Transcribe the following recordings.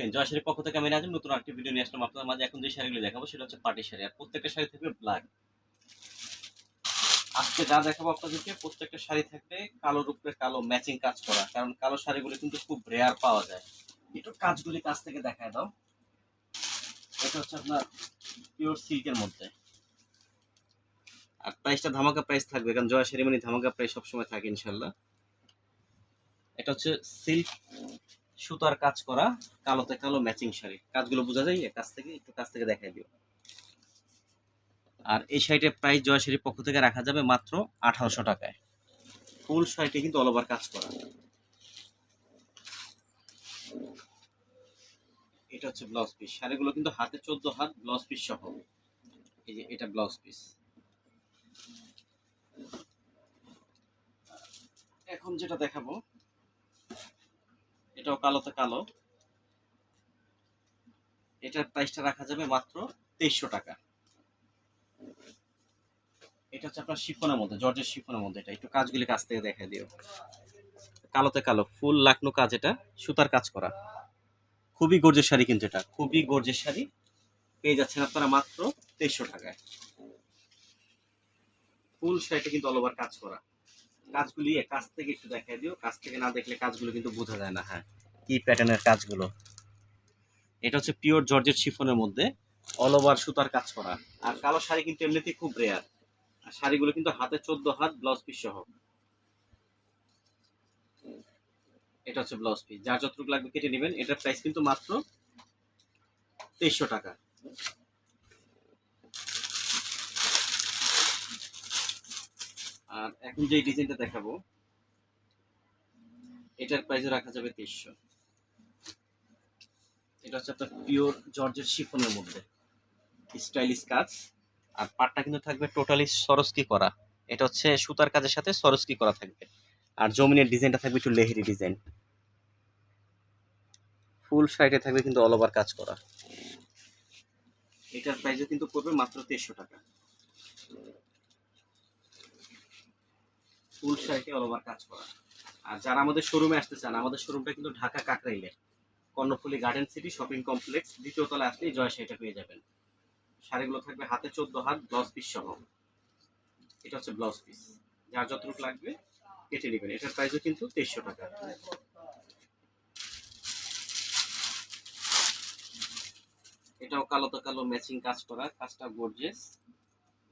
Friend জয় শাড়ির পক্ষ থেকে আমি রাজু, নতুন আরেকটি ভিডিও নিয়ে আসলাম আপনাদের মাঝে। এখন যে শাড়িগুলো দেখাবো, সেটা হচ্ছে পার্টি শাড়ি। আর প্রত্যেকটা শাড়ি থাকবে ব্ল্যাক আজকে যা দেখাবো আপনাদেরকে, প্রত্যেকটা শাড়ি থাকবে কালোর উপরে কালো ম্যাচিং কাজ করা। কারণ কালো শাড়িগুলো কিন্তু খুব রেয়ার পাওয়া যায়। একটু কাজগুলি কাছ থেকে দেখায় দাও। এটা হচ্ছে আপনার পিওর সিল্কের মধ্যে। আর প্রাইসটা ধামাকা প্রাইস থাকবে, কারণ জয়া শাড়ি মানে ধামাকা প্রাইস সবসময় থাকে, ইনশাল্লাহ। এটা হচ্ছে সিল্ক সুতার কাজ করা কালোতে কালো ম্যাচিং শাড়ি। কাজগুলো বোঝা যায় কাছ থেকে, একটু কাছ থেকে দেখাই দিও। আর এই শাড়িটার প্রাইস জয় শাড়ির পক্ষ থেকে রাখা যাবে মাত্র আঠারোশো টাকায়। ফুল শাড়িটি কিন্তু অল ওভার কাজ করা। এটা হচ্ছে ব্লাউজ পিস শাড়িগুলো কিন্তু হাতে চোদ্দ হাত ব্লাউজ পিস সহ। এই যে, এটা ব্লাউজ পিস এখন যেটা দেখাবো এটাও কালোতে কালো। এটার প্রাইসটা রাখা যাবে মাত্র তেইশশো টাকা। এটা হচ্ছে আপনার শিফনের মধ্যে, জর্জের শিফনের মধ্যে এটা। একটু কাজগুলি কাছ থেকে দেখা দিও। কালোতে কালো, ফুল লাকনো কাজ এটা, সুতার কাজ করা। খুবই গর্জের শাড়ি কিন্তু এটা, খুবই গর্জের শাড়ি। পেয়ে যাচ্ছেন আপনারা মাত্র তেইশশো টাকায়। ফুল শাড়িটা কিন্তু অল ওভার কাজ করা। কাজগুলি কাছ থেকে একটু দেখাই দিও। কাছ থেকে না দেখলে কাজগুলো কিন্তু বোঝা যায় না। হ্যাঁ কি প্যাটার্নের কাজগুলো? এটা হচ্ছে পিওর জর্জেট শিফনের মধ্যে অল ওভার সুতার কাজ করা। আর কালো শাড়ি কিন্তু এমনিতেই খুব রেয়ার আর শাড়িগুলো কিন্তু হাতে চোদ্দ হাত ব্লাউজ পিস সহ। এটা হচ্ছে ব্লাউজ পিস যার যতটুকু লাগবে কেটে নেবেন, এটার প্রাইস কিন্তু মাত্র তেইশশো টাকা। আর এখন যে ডিজাইনটা দেখাবো, এটার প্রাইস রাখা যাবে তেইশশো। এটা হচ্ছে আপনার পিওর জর্জের শিফনের মধ্যে। স্টাইলিশ কাজ। আর পাটটা কিন্তু থাকবে টোটালি সরস্কি করা। এটা হচ্ছে সুতার কাজের সাথে সরস্কি করা থাকবে। আর জমিনের ডিজাইনটা থাকবে একটু লেহেরি ডিজাইন। ফুল সাইডে থাকবে কিন্তু অল ওভার কাজ করা। এটার প্রাইসও কিন্তু পড়বে মাত্র তেইশশো টাকা। ফুল সাইডে অল ওভার কাজ করা। আর যারা আমাদের শোরুমে আসতে চান, আমাদের শোরুমটা কিন্তু Dhaka কাকরাইলে। Karnaphuli garden city shopping complex দ্বিতীয় তলা আসলেই জয় শাড়িটা পেয়ে যাবেন। শাড়িগুলো থাকবে হাতে চোদ্দ হাত ব্লাউজ পিস সহ। এটা হচ্ছে ব্লাউজ পিস যার যতটুকু লাগবে, কেটে নেবেন। এটার প্রাইসও কিন্তু তেইশশো টাকা। এটাও কালো তো কালো ম্যাচিং কাজ করা, কাজটা গর্জেস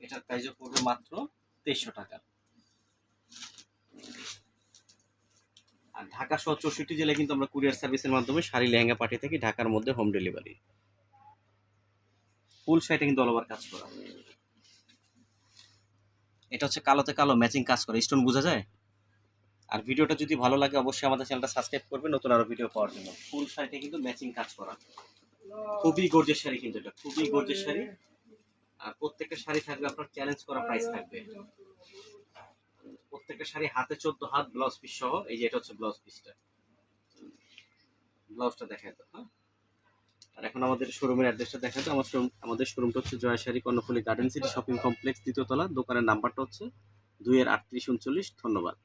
এটার প্রাইসও পড়বে মাত্র তেইশশো টাকা। ঢাকা সহ চৌষট্টি জেলায় কিন্তু আমরা কুরিয়ার সার্ভিসের মাধ্যমে শাড়ি, লেহেঙ্গা পাঠিয়ে থাকি ঢাকার মধ্যে হোম ডেলিভারি ফুল শাড়িটা কিন্তু অল কাজ করা। এটা হচ্ছে কালোতে কালো ম্যাচিং কাজ করে। স্টোন বোঝা যায়? আর ভিডিওটা যদি ভালো লাগে, অবশ্যই আমাদের চ্যানেলটা সাবস্ক্রাইব করবেন, নতুন আরও ভিডিও পাওয়ার জন্য। ফুল শাড়িটা কিন্তু ম্যাচিং কাজ করা। খুবই গর্জের শাড়ি কিন্তু এটা। খুবই গর্জের শাড়ি। আর প্রত্যেকটা শাড়ি থাকবে আপনার চ্যালেঞ্জ করা প্রাইস থাকবে। প্রত্যেকটা শাড়ি হাতে চোদ্দ হাত ব্লাউজ পিস সহ, এই যে এটা হচ্ছে ব্লাউজ পিসটা ব্লাউজটা দেখা যেত আর এখন আমাদের শোরুমের অ্যাড্রেসটা দেখা তো, আমার শোরুম আমাদের শোরুমটা হচ্ছে জয়শাড়ি Karnaphuli garden city shopping complex দ্বিতীয়তলা দোকানের নাম্বারটা হচ্ছে দুই এর আটত্রিশ, উনচল্লিশ, ধন্যবাদ।